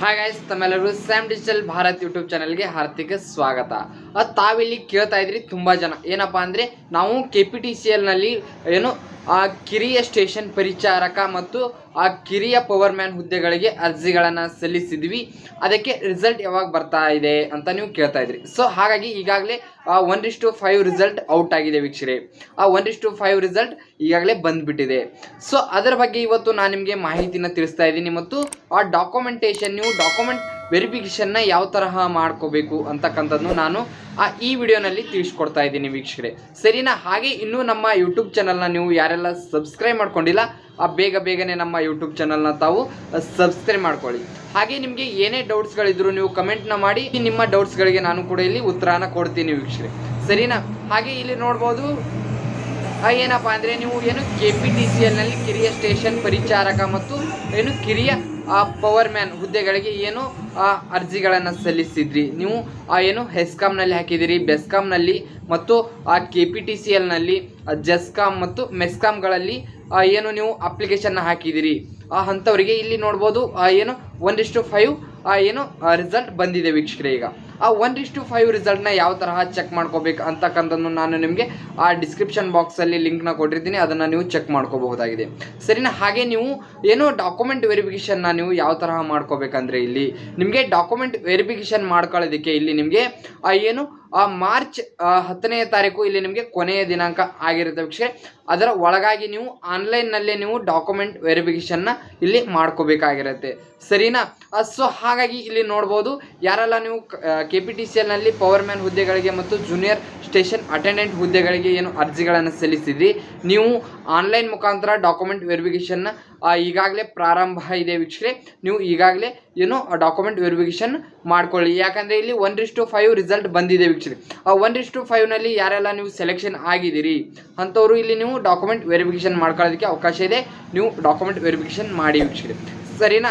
Hi guys ತಮ್ಮೆಲ್ಲರಿಗೂ Sam digital Bharat YouTube ಚಾನಲ್ಗೆ ಹಾರ್ದಿಕ ಸ್ವಾಗತ. ಅದು ತಾವಿಲ್ಲಿ ಕೇಳ್ತಾ ಇದ್ರಿ ತುಂಬ ಜನ. ಏನಪ್ಪಾ ಅಂದರೆ, ನಾವು ಕೆ ಪಿ ಟಿ ಸಿ ಎಲ್ನಲ್ಲಿ ಏನು ಆ ಕಿರಿಯ ಸ್ಟೇಷನ್ ಪರಿಚಾರಕ ಮತ್ತು ಆ ಕಿರಿಯ ಪವರ್ ಮ್ಯಾನ್ ಹುದ್ದೆಗಳಿಗೆ ಅರ್ಜಿಗಳನ್ನು ಸಲ್ಲಿಸಿದ್ವಿ. ಅದಕ್ಕೆ ರಿಸಲ್ಟ್ ಯಾವಾಗ ಬರ್ತಾ ಇದೆ ಅಂತ ನೀವು ಕೇಳ್ತಾ ಇದ್ರಿ. ಸೊ ಹಾಗಾಗಿ ಈಗಾಗಲೇ ಆ ಒನ್ ಇಷ್ಟು ಫೈವ್ ರಿಸಲ್ಟ್ ಔಟ್ ಆಗಿದೆ ವೀಕ್ಷರೇ. ಆ ಒನ್ ಇಷ್ಟು ಫೈವ್ ರಿಸಲ್ಟ್ ಈಗಾಗಲೇ ಬಂದ್ಬಿಟ್ಟಿದೆ. ಸೊ ಅದರ ಬಗ್ಗೆ ಇವತ್ತು ನಾನು ನಿಮಗೆ ಮಾಹಿತಿನ ತಿಳಿಸ್ತಾ ಇದ್ದೀನಿ ಮತ್ತು ಆ ಡಾಕ್ಯುಮೆಂಟೇಶನ್ ನೀವು ಡಾಕ್ಯುಮೆಂಟ್ ವೆರಿಫಿಕೇಷನ್ನ ಯಾವ ತರಹ ಮಾಡ್ಕೋಬೇಕು ಅಂತಕ್ಕಂಥದ್ದು ನಾನು ಆ ಈ ವಿಡಿಯೋನಲ್ಲಿ ತಿಳಿಸ್ಕೊಡ್ತಾ ಇದ್ದೀನಿ ವೀಕ್ಷಕರೇ. ಸರಿನಾ? ಹಾಗೆ ಇನ್ನೂ ನಮ್ಮ ಯೂಟ್ಯೂಬ್ ಚಾನಲ್ನ ನೀವು ಯಾರೆಲ್ಲ ಸಬ್ಸ್ಕ್ರೈಬ್ ಮಾಡ್ಕೊಂಡಿಲ್ಲ, ಆ ಬೇಗ ಬೇಗನೆ ನಮ್ಮ ಯೂಟ್ಯೂಬ್ ಚಾನಲ್ನ ತಾವು ಸಬ್ಸ್ಕ್ರೈಬ್ ಮಾಡ್ಕೊಳ್ಳಿ. ಹಾಗೆ ನಿಮಗೆ ಏನೇ ಡೌಟ್ಸ್ಗಳಿದ್ರು ನೀವು ಕಮೆಂಟ್ನ ಮಾಡಿ, ನಿಮ್ಮ ಡೌಟ್ಸ್ಗಳಿಗೆ ನಾನು ಕೂಡ ಇಲ್ಲಿ ಉತ್ತರನ ಕೊಡ್ತೀನಿ ವೀಕ್ಷಕರೇ. ಸರಿನಾ? ಹಾಗೆ ಇಲ್ಲಿ ನೋಡ್ಬೋದು ಏನಪ್ಪ ಅಂದರೆ ನೀವು ಏನು ಕೆ ಪಿ ಟಿ ಸಿ ಎಲ್ನಲ್ಲಿ ಕಿರಿಯ ಸ್ಟೇಷನ್ ಪರಿಚಾರಕ ಮತ್ತು ಏನು ಕಿರಿಯ ಪವರ್ ಮ್ಯಾನ್ ಹುದ್ದೆಗಳಿಗೆ ಏನು ಆ, ಅರ್ಜಿಗಳನ್ನು ಸಲ್ಲಿಸಿದ್ರಿ? ನೀವು ಆ, ಏನು ಹೆಸ್ಕಾಮ್ನಲ್ಲಿ ಹಾಕಿದಿರಿ ಬೆಸ್ಕಾಮ್ನಲ್ಲಿ ಮತ್ತು ಆ ಕೆ ಪಿ ಟಿ ಸಿ ಎಲ್ನಲ್ಲಿ ಜೆಸ್ಕಾಮ್ ಮತ್ತು ಮೆಸ್ಕಾಮ್ಗಳಲ್ಲಿ ಆ, ಏನು ನೀವು ಅಪ್ಲಿಕೇಶನ್ನ ಹಾಕಿದಿರಿ ಆ ಅಂಥವರಿಗೆ ಇಲ್ಲಿ ನೋಡ್ಬೋದು ಆ, ಏನು ಒಂದಿಷ್ಟು ಫೈವ್ ಏನು ರಿಸಲ್ಟ್ ಬಂದಿದೆ ವೀಕ್ಷಕರೇ ಈಗ. ಆ ಒನ್ ಇಷ್ಟು ಫೈವ್ ರಿಸಲ್ಟ್ನ ಯಾವ ತರಹ ಚೆಕ್ ಮಾಡ್ಕೋಬೇಕು ಅಂತಕ್ಕಂಥದ್ದು ನಾನು ನಿಮಗೆ ಆ ಡಿಸ್ಕ್ರಿಪ್ಷನ್ ಬಾಕ್ಸಲ್ಲಿ ಲಿಂಕ್ನ ಕೊಟ್ಟಿರ್ತೀನಿ, ಅದನ್ನು ನೀವು ಚೆಕ್ ಮಾಡ್ಕೋಬಹುದಾಗಿದೆ. ಸರಿನಾ? ಹಾಗೆ ನೀವು ಏನು ಡಾಕ್ಯುಮೆಂಟ್ ವೆರಿಫಿಕೇಷನ್ನ ನೀವು ಯಾವ ತರಹ ಮಾಡ್ಕೋಬೇಕಂದ್ರೆ ಇಲ್ಲಿ ನಿಮಗೆ ಡಾಕ್ಯುಮೆಂಟ್ ವೆರಿಫಿಕೇಷನ್ ಮಾಡ್ಕೊಳ್ಳೋದಕ್ಕೆ ಇಲ್ಲಿ ನಿಮಗೆ ಏನು, ಆ ಮಾರ್ಚ್ ಹತ್ತನೇ ತಾರೀಕು ಇಲ್ಲಿ ನಿಮಗೆ ಕೊನೆಯ ದಿನಾಂಕ ಆಗಿರುತ್ತೆ ವೀಕ್ಷಕರೇ. ಅದರ ಒಳಗಾಗಿ ನೀವು ಆನ್ಲೈನ್ನಲ್ಲೇ ನೀವು ಡಾಕ್ಯುಮೆಂಟ್ ವೆರಿಫಿಕೇಷನ್ನ ಇಲ್ಲಿ ಮಾಡ್ಕೋಬೇಕಾಗಿರುತ್ತೆ. ಸರಿನಾ? ಸೊ ಹಾಗಾಗಿ ಇಲ್ಲಿ ನೋಡ್ಬೋದು, ಯಾರೆಲ್ಲ ನೀವು ಕೆ ಪಿ ಟಿ ಸಿ ಎಲ್ನಲ್ಲಿ ಪವರ್ ಮ್ಯಾನ್ ಹುದ್ದೆಗಳಿಗೆ ಮತ್ತು ಜೂನಿಯರ್ ಸ್ಟೇಷನ್ ಅಟೆಂಡೆಂಟ್ ಹುದ್ದೆಗಳಿಗೆ ಏನು ಅರ್ಜಿಗಳನ್ನು ಸಲ್ಲಿಸಿದ್ರಿ? ನೀವು ಆನ್ಲೈನ್ ಮುಖಾಂತರ ಡಾಕ್ಯುಮೆಂಟ್ ವೆರಿಫಿಕೇಶನ್ ಈಗಾಗಲೇ ಪ್ರಾರಂಭ ಇದೆ ವೀಕ್ಷಕರೇ. ನೀವು ಈಗಾಗಲೇ ಏನು ಡಾಕ್ಯುಮೆಂಟ್ ವೆರಿಫಿಕೇಶನ್ ಮಾಡ್ಕೊಳ್ಳಿ. ಯಾಕಂದರೆ ಇಲ್ಲಿ ಒನ್ ರಿಸ್ಟು ಫೈವ್ ರಿಸಲ್ಟ್ ಬಂದಿದೆ ವೀಕ್ಷಕರೇ. ಆ ಒನ್ ರಿಸ್ಟು ಫೈವ್ನಲ್ಲಿ ಯಾರೆಲ್ಲ ನೀವು ಸೆಲೆಕ್ಷನ್ ಆಗಿದ್ದೀರಿ? ಅಂಥವ್ರು ಇಲ್ಲಿ ನೀವು ಡಾಕ್ಯುಮೆಂಟ್ ವೆರಿಫಿಕೇಶನ್ ಮಾಡ್ಕೊಳ್ಳೋದಕ್ಕೆ ಅವಕಾಶ ಇದೆ. ನೀವು ಡಾಕ್ಯುಮೆಂಟ್ ವೆರಿಫಿಕೇಷನ್ ಮಾಡಿ ವೀಕ್ಷಕರೇ. ಸರಿನಾ?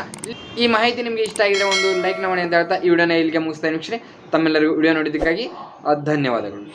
ಈ ಮಾಹಿತಿ ನಿಮಗೆ ಇಷ್ಟ ಆಗಿದ್ರೆ ಒಂದು ಲೈಕ್ ಮಾಡಿ ಅಂತ ಹೇಳ್ತಾ ಈ ವಿಡಿಯೋನ ಇಲ್ಲಿಗೆ ಮುಗಿಸ್ತಾ ವೀಕ್ಷಣೆ. ತಮ್ಮೆಲ್ಲರಿಗೂ ವಿಡಿಯೋ ನೋಡಿದ್ದಕ್ಕಾಗಿ ಧನ್ಯವಾದಗಳು.